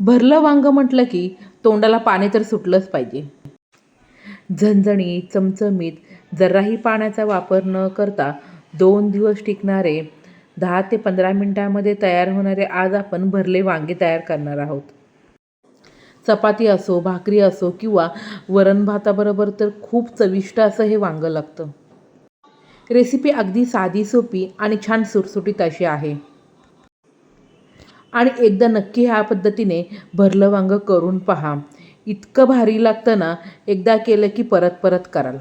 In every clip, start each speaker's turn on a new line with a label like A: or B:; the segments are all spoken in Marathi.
A: भरलं वांग म्हटलं की तोंडाला पाणी तर सुटलंच पाहिजे. झणझणी चमचमीत जराही पाण्याचा वापर न करता दोन दिवस टिकणारे दहा ते पंधरा मिनटामध्ये तयार होणारे आज आपण भरले वांगे तयार करणार आहोत. चपाती असो भाकरी असो किंवा वरण भाताबरोबर तर खूप चविष्ट असं हे वांगं लागतं. रेसिपी अगदी साधी सोपी आणि छान सुटसुटीत अशी आहे. आणि एकदा नक्की ह्या पद्धतीने भरलं वांगं करून पहा. इतकं भारी लागतं ना एकदा केलं की परत परत कराल.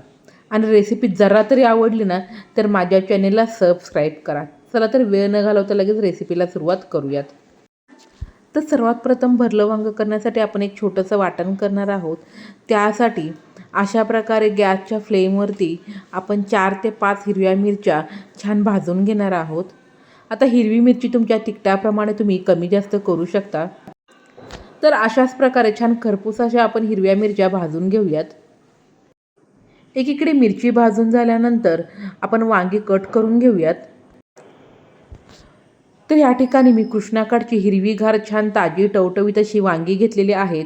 A: आणि रेसिपी जरा तरी आवडली ना तर माझ्या चॅनेलला सबस्क्राईब करा. चला तर वेळ न घालवता लगेच रेसिपीला सुरुवात करूयात. तर सर्वात प्रथम भरलं वांगं करण्यासाठी आपण एक छोटंसं वाटण करणार आहोत. त्यासाठी अशा प्रकारे गॅसच्या फ्लेमवरती आपण चार ते पाच हिरव्या मिरच्या छान भाजून घेणार आहोत. आता हिरवी मिरची तुमच्या तिखटाप्रमाणे तुम्ही कमी जास्त करू शकता. तर अशाच प्रकारे छान खरपूस अशा आपण हिरव्या मिरच्या भाजून घेऊयात. एकीकडे मिरची भाजून झाल्यानंतर आपण वांगी कट करून घेऊयात. तर या ठिकाणी मी कृष्णाकडची हिरवीगार छान ताजी टवटवीत अशी वांगी घेतलेली आहेत.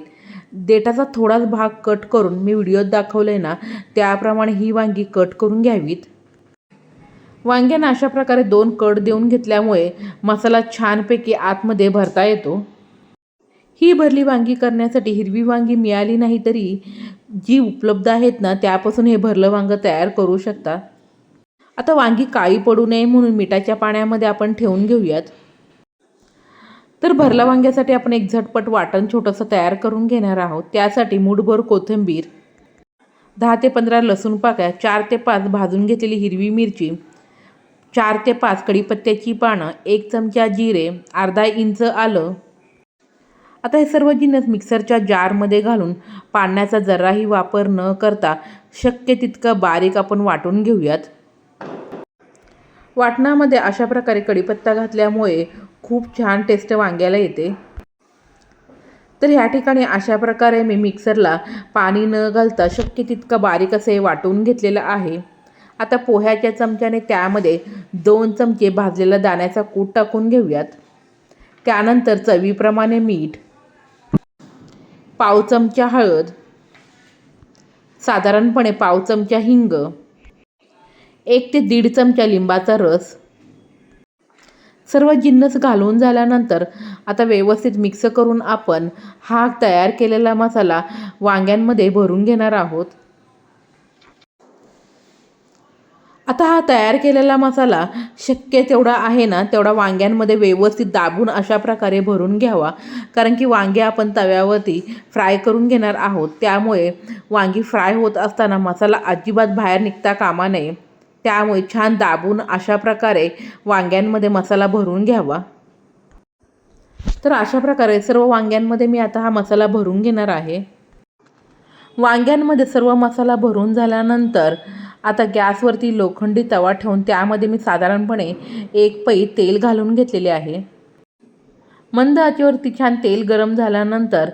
A: देठाचा थोडाच भाग कट करून मी व्हिडिओत दाखवलं आहे ना त्याप्रमाणे ही वांगी कट करून घ्यावीत. वांग्यांना अशा प्रकारे दोन कड देऊन घेतल्यामुळे मसाला छानपैकी आतमध्ये भरता येतो. ही भरली वांगी करण्यासाठी हिरवी वांगी मिळाली नाही तरी जी उपलब्ध आहेत ना त्यापासून हे भरलं वांगं तयार करू शकता. आता वांगी काळी पडू नये म्हणून मिठाच्या पाण्यामध्ये आपण ठेवून घेऊयात. तर भरला वांग्यासाठी आपण एक झटपट वाटण छोटंसं तयार करून घेणार आहोत. त्यासाठी मुठभर कोथिंबीर दहा ते पंधरा लसूण पाकळ्या चार ते पाच भाजून घेतलेली हिरवी मिरची चार ते पाच कढीपत्त्याची पानं एक चमचा जिरे अर्धा इंच आलं. आता हे सर्व जिन्नस मिक्सरच्या जारमध्ये घालून पाण्याचा जराही वापर न करता शक्य तितकं बारीक आपण वाटून घेऊयात. वाटणामध्ये अशा प्रकारे कढीपत्ता घातल्यामुळे खूप छान टेस्ट वांग्याला येते. तर ह्या ठिकाणी अशा प्रकारे मी मिक्सरला पाणी न घालता शक्य तितकं बारीक असे वाटून घेतलेलं आहे. आता पोह्याच्या चमच्याने त्यामध्ये दोन चमचे भाजलेला दाण्याचा कूट टाकून घेऊयात. त्यानंतर चवीप्रमाणे मीठ पाव चमचा हळद साधारणपणे पाव चमचा हिंग एक ते दीड चमचा लिंबाचा रस सर्व जिन्नस घालून झाल्यानंतर आता व्यवस्थित मिक्स करून आपण हा तयार केलेला मसाला वांग्यांमध्ये भरून घेणार आहोत. आता हा तयार केलेला मसाला शक्य तेवढा आहे ना तेवढा वांग्यांमध्ये व्यवस्थित दाबून अशा प्रकारे भरून घ्यावा. कारण की वांगे आपण तव्यावरती फ्राय करून घेणार आहोत. त्यामुळे वांगी फ्राय होत असताना मसाला अजिबात बाहेर निघता कामा नये. त्यामुळे छान दाबून अशा प्रकारे वांग्यांमध्ये मसाला भरून घ्यावा. तर अशा प्रकारे सर्व वांग्यांमध्ये मी आता हा मसाला भरून घेणार आहे. वांग्यांमध्ये सर्व मसाला भरून झाल्यानंतर आता गॅसवरती लोखंडी तवा ठेवून त्यामध्ये मी साधारणपणे एक पै तेल घालून घेतलेले आहे. मंद आचेवरती छान तेल गरम झाल्यानंतर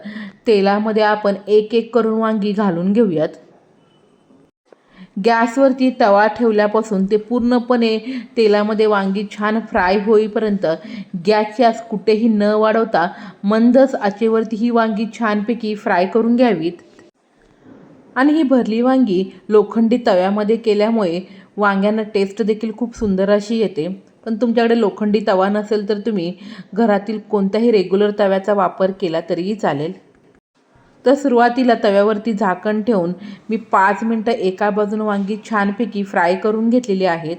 A: तेलामध्ये आपण एक एक करून वांगी घालून घेऊयात. गॅसवरती तवा ठेवल्यापासून ते पूर्णपणे तेलामध्ये वांगी छान फ्राय होईपर्यंत गॅसची आस कुठेही न वाढवता मंदच आचेवरती ही वांगी छानपैकी फ्राय करून घ्यावीत. आणि ही भरली वांगी लोखंडी तव्यामध्ये केल्यामुळे वांग्यांना टेस्ट देखील खूप सुंदर अशी येते. पण तुमच्याकडे लोखंडी तवा नसेल तर तुम्ही घरातील कोणत्याही रेग्युलर तव्याचा वापर केला तरीही चालेल. तर सुरुवातीला तव्यावरती झाकण ठेवून मी पाच मिनटं एका बाजूनं वांगी छानपैकी फ्राय करून घेतलेली आहेत.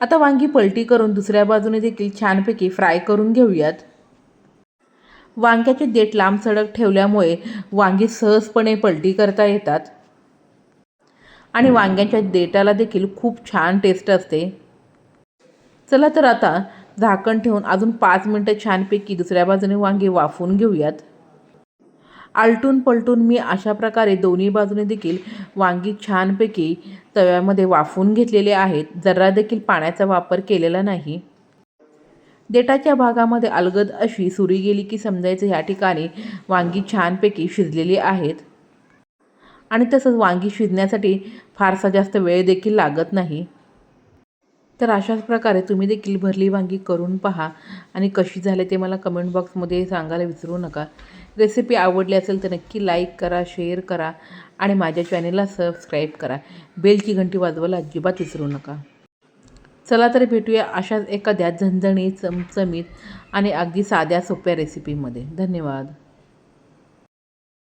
A: आता वांगी पलटी करून दुसऱ्या बाजूने देखील छानपैकी फ्राय करून घेऊयात. वांग्याचे देठ लांब सडक ठेवल्यामुळे वांगी सहजपणे पलटी करता येतात. आणि वांग्याच्या देठाला देखील खूप छान टेस्ट असते. चला तर आता झाकण ठेवून अजून पाच मिनटं छानपैकी दुसऱ्या बाजूने वांगे वाफून घेऊयात. आलटून पलटून मी अशा प्रकारे दोन्ही बाजूने देखील वांगी छानपैकी तव्यामध्ये वाफवून घेतलेले आहेत. जरा देखील पाण्याचा वापर केलेला नाही. देठाच्या भागामध्ये अलगद अशी सुरी गेली की समजायचं ह्या ठिकाणी वांगी छानपैकी शिजलेली आहेत. आणि तसंच वांगी शिजण्यासाठी फारसा जास्त वेळ देखील लागत नाही. तर अशाच प्रकारे तुम्ही देखील भरली वांगी करून पहा. आणि कशी झाले ते मला कमेंट बॉक्समध्ये सांगायला विसरू नका. रेसिपी आवडली असेल तर नक्की लाईक करा शेअर करा. आणि माझ्या चॅनेलला सबस्क्राईब करा. बेलची घंटी वाजवायला अजिबात विसरू नका. चला तर भेटूया अशाच एखाद्या झणझणीत चमचमीत आणि अगदी साध्या सोप्या रेसिपीमध्ये धन्यवाद.